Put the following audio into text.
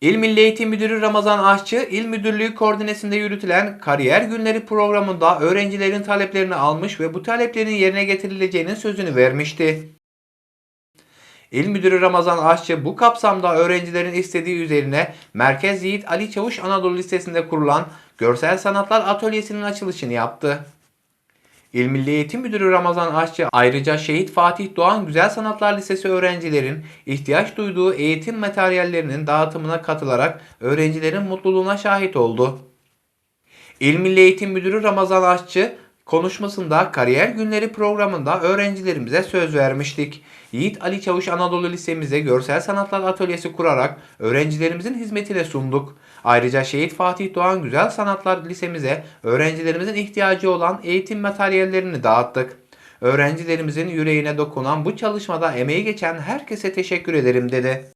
İl Milli Eğitim Müdürü Ramazan Aşçı, İl Müdürlüğü koordinesinde yürütülen Kariyer Günleri programında öğrencilerin taleplerini almış ve bu taleplerin yerine getirileceğinin sözünü vermişti. İl Müdürü Ramazan Aşçı bu kapsamda öğrencilerin istediği üzerine Merkez Yiğit Ali Çavuş Anadolu Lisesi'nde kurulan Görsel Sanatlar Atölyesi'nin açılışını yaptı. İl Milli Eğitim Müdürü Ramazan Aşçı ayrıca Şehit Fatih Doğan Güzel Sanatlar Lisesi öğrencilerin ihtiyaç duyduğu eğitim materyallerinin dağıtımına katılarak öğrencilerin mutluluğuna şahit oldu. İl Milli Eğitim Müdürü Ramazan Aşçı konuşmasında kariyer günleri programında öğrencilerimize söz vermiştik. Yiğit Ali Çavuş Anadolu Lisemize görsel sanatlar atölyesi kurarak öğrencilerimizin hizmetine sunduk. Ayrıca Şehit Fatih Doğan Güzel Sanatlar Lisemize öğrencilerimizin ihtiyacı olan eğitim materyallerini dağıttık. Öğrencilerimizin yüreğine dokunan bu çalışmada emeği geçen herkese teşekkür ederim dedi.